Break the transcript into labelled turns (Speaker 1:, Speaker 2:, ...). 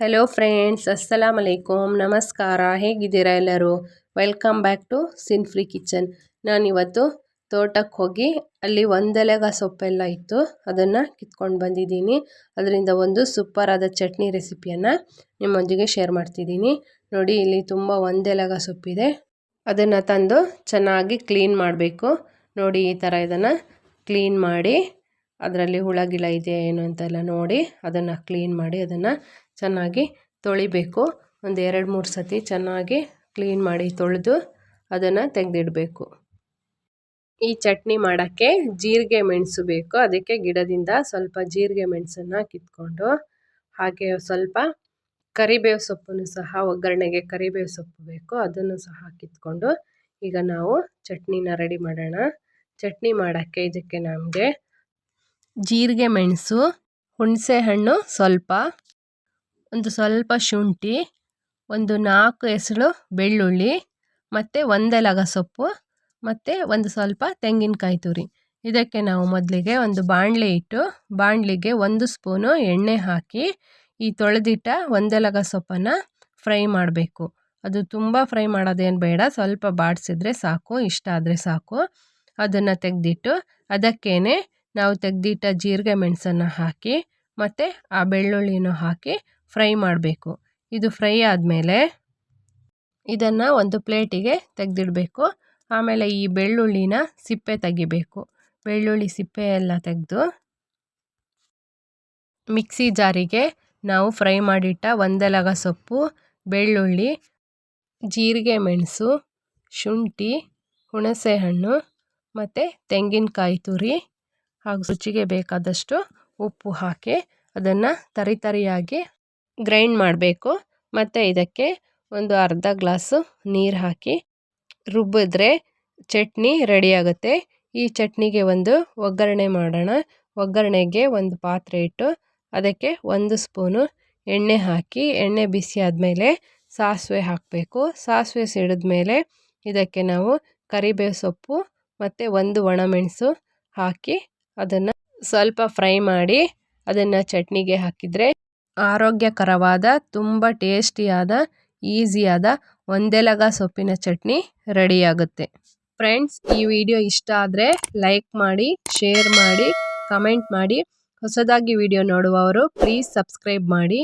Speaker 1: Hello friends ಅಸ್ಸಲಾಮ್ ಅಲೈಕುಮ್ ನಮಸ್ಕಾರ ಹೇಗಿದ್ದೀರಾ ಎಲ್ಲರೂ? ವೆಲ್ಕಮ್ ಬ್ಯಾಕ್ ಟು ಸಿನ್ಫ್ರಿ ಕಿಚನ್ ನಾನಿವತ್ತು ತೋಟಕ್ಕೆ ಹೋಗಿ ಅಲ್ಲಿ ಒಂದೆಲೆಗ ಸೊಪ್ಪೆಲ್ಲ ಇತ್ತು. ಅದನ್ನು ಕಿತ್ಕೊಂಡು ಬಂದಿದ್ದೀನಿ. ಅದರಿಂದ ಒಂದು ಸೂಪರ್ ಆದ ಚಟ್ನಿ ರೆಸಿಪಿಯನ್ನು ನಿಮ್ಮೊಂದಿಗೆ ಶೇರ್ ಮಾಡ್ತಿದ್ದೀನಿ. ನೋಡಿ, ಇಲ್ಲಿ ತುಂಬ ಒಂದೆಲೆಗ ಸೊಪ್ಪಿದೆ. ಅದನ್ನು ತಂದು ಚೆನ್ನಾಗಿ ಕ್ಲೀನ್ ಮಾಡಬೇಕು. ನೋಡಿ, ಈ ಥರ ಇದನ್ನು ಕ್ಲೀನ್ ಮಾಡಿ ಅದರಲ್ಲಿ ಹುಳ ಗಿಳ ಇದೆಯಾ ಏನು ಅಂತೆಲ್ಲ ನೋಡಿ ಅದನ್ನು ಕ್ಲೀನ್ ಮಾಡಿ ಅದನ್ನು ಚೆನ್ನಾಗಿ ತೊಳಿಬೇಕು. ಒಂದು ಎರಡು ಮೂರು ಸತಿ ಚೆನ್ನಾಗಿ ಕ್ಲೀನ್ ಮಾಡಿ ತೊಳೆದು ಅದನ್ನು ತೆಗೆದಿಡಬೇಕು. ಈ ಚಟ್ನಿ ಮಾಡೋಕ್ಕೆ ಜೀರಿಗೆ ಮೆಣಸು ಬೇಕು. ಅದಕ್ಕೆ ಗಿಡದಿಂದ ಸ್ವಲ್ಪ ಜೀರಿಗೆ ಮೆಣಸನ್ನು ಕಿತ್ಕೊಂಡು ಹಾಗೆ ಸ್ವಲ್ಪ ಕರಿಬೇವು ಸೊಪ್ಪನ್ನು ಸಹ, ಒಗ್ಗರಣೆಗೆ ಕರಿಬೇವು ಸೊಪ್ಪು ಬೇಕು, ಅದನ್ನು ಸಹ ಕಿತ್ಕೊಂಡು ಈಗ ನಾವು ಚಟ್ನಿನ ರೆಡಿ ಮಾಡೋಣ. ಚಟ್ನಿ ಮಾಡೋಕ್ಕೆ ಇದಕ್ಕೆ ನಮಗೆ ಜೀರಿಗೆ ಮೆಣಸು ಹುಣಸೆ ಹಣ್ಣು ಸ್ವಲ್ಪ, ಒಂದು ಸ್ವಲ್ಪ ಶುಂಠಿ, ಒಂದು ನಾಲ್ಕು ಎಸಳು ಬೆಳ್ಳುಳ್ಳಿ, ಮತ್ತು ಒಂದೆಲಗ ಸೊಪ್ಪು, ಮತ್ತು ಒಂದು ಸ್ವಲ್ಪ ತೆಂಗಿನಕಾಯಿ ತುರಿ. ಇದಕ್ಕೆ ನಾವು ಮೊದಲಿಗೆ ಒಂದು ಬಾಣಲೆ ಇಟ್ಟು, ಬಾಣಲಿಗೆ ಒಂದು ಸ್ಪೂನು ಎಣ್ಣೆ ಹಾಕಿ, ಈ ತೊಳೆದಿಟ್ಟ ಒಂದೆಲಗ ಸೊಪ್ಪನ್ನು ಫ್ರೈ ಮಾಡಬೇಕು. ಅದು ತುಂಬ ಫ್ರೈ ಮಾಡೋದೇನು ಬೇಡ, ಸ್ವಲ್ಪ ಬಾಡಿಸಿದ್ರೆ ಸಾಕು, ಇಷ್ಟ ಆದರೆ ಸಾಕು. ಅದನ್ನು ತೆಗೆದಿಟ್ಟು ಅದಕ್ಕೇ ನಾವು ತೆಗೆದಿಟ್ಟ ಜೀರಿಗೆ ಮೆಣಸನ್ನು ಹಾಕಿ ಮತ್ತು ಆ ಬೆಳ್ಳುಳ್ಳಿನ ಹಾಕಿ ಫ್ರೈ ಮಾಡಬೇಕು. ಇದು ಫ್ರೈ ಆದಮೇಲೆ ಇದನ್ನು ಒಂದು ಪ್ಲೇಟಿಗೆ ತೆಗೆದಿಡಬೇಕು. ಆಮೇಲೆ ಈ ಬೆಳ್ಳುಳ್ಳಿನ ಸಿಪ್ಪೆ ತೆಗಿಬೇಕು. ಬೆಳ್ಳುಳ್ಳಿ ಸಿಪ್ಪೆ ಎಲ್ಲ ತೆಗೆದು ಮಿಕ್ಸಿ ಜಾರಿಗೆ ನಾವು ಫ್ರೈ ಮಾಡಿಟ್ಟ ಒಂದೆಲಗ ಸೊಪ್ಪು, ಬೆಳ್ಳುಳ್ಳಿ, ಜೀರಿಗೆ ಮೆಣಸು, ಶುಂಠಿ ಹುಣಸೆಹಣ್ಣು ಮತ್ತು ತೆಂಗಿನಕಾಯಿ ತುರಿ ಹಾಗೂ ರುಚಿಗೆ ಬೇಕಾದಷ್ಟು ಉಪ್ಪು ಹಾಕಿ ಅದನ್ನು ತರಿತರಿಯಾಗಿ ಗ್ರೈಂಡ್ ಮಾಡಬೇಕು. ಮತ್ತು ಇದಕ್ಕೆ ಒಂದು ಅರ್ಧ ಗ್ಲಾಸು ನೀರು ಹಾಕಿ ರುಬ್ಬಿದ್ರೆ ಚಟ್ನಿ ರೆಡಿಯಾಗುತ್ತೆ ಈ ಚಟ್ನಿಗೆ ಒಂದು ಒಗ್ಗರಣೆ ಮಾಡೋಣ. ಒಗ್ಗರಣೆಗೆ ಒಂದು ಪಾತ್ರೆ ಇಟ್ಟು ಅದಕ್ಕೆ ಒಂದು ಸ್ಪೂನು ಎಣ್ಣೆ ಹಾಕಿ, ಎಣ್ಣೆ ಬಿಸಿ ಆದಮೇಲೆ ಸಾಸಿವೆ ಹಾಕಬೇಕು. ಸಾಸಿವೆ ಸಿಡಿದ ಮೇಲೆ ಇದಕ್ಕೆ ನಾವು ಕರಿಬೇವು ಸೊಪ್ಪು ಮತ್ತು ಒಂದು ಒಣಮೆಣಸು ಹಾಕಿ ಅದನ್ನು ಸ್ವಲ್ಪ ಫ್ರೈ ಮಾಡಿ ಅದನ್ನು ಚಟ್ನಿಗೆ ಹಾಕಿದರೆ ಆರೋಗ್ಯಕರವಾದ, ತುಂಬ ಟೇಸ್ಟಿಯಾದ, ಈಸಿಯಾದ ಒಂದೆಲಗ ಸೊಪ್ಪಿನ ಚಟ್ನಿ ರೆಡಿಯಾಗುತ್ತೆ. ಫ್ರೆಂಡ್ಸ್, ಈ ವಿಡಿಯೋ ಇಷ್ಟ ಆದರೆ ಲೈಕ್ ಮಾಡಿ, ಶೇರ್ ಮಾಡಿ, ಕಮೆಂಟ್ ಮಾಡಿ. ಹೊಸದಾಗಿ ವಿಡಿಯೋ ನೋಡುವವರು ಪ್ಲೀಸ್ ಸಬ್ಸ್ಕ್ರೈಬ್ ಮಾಡಿ.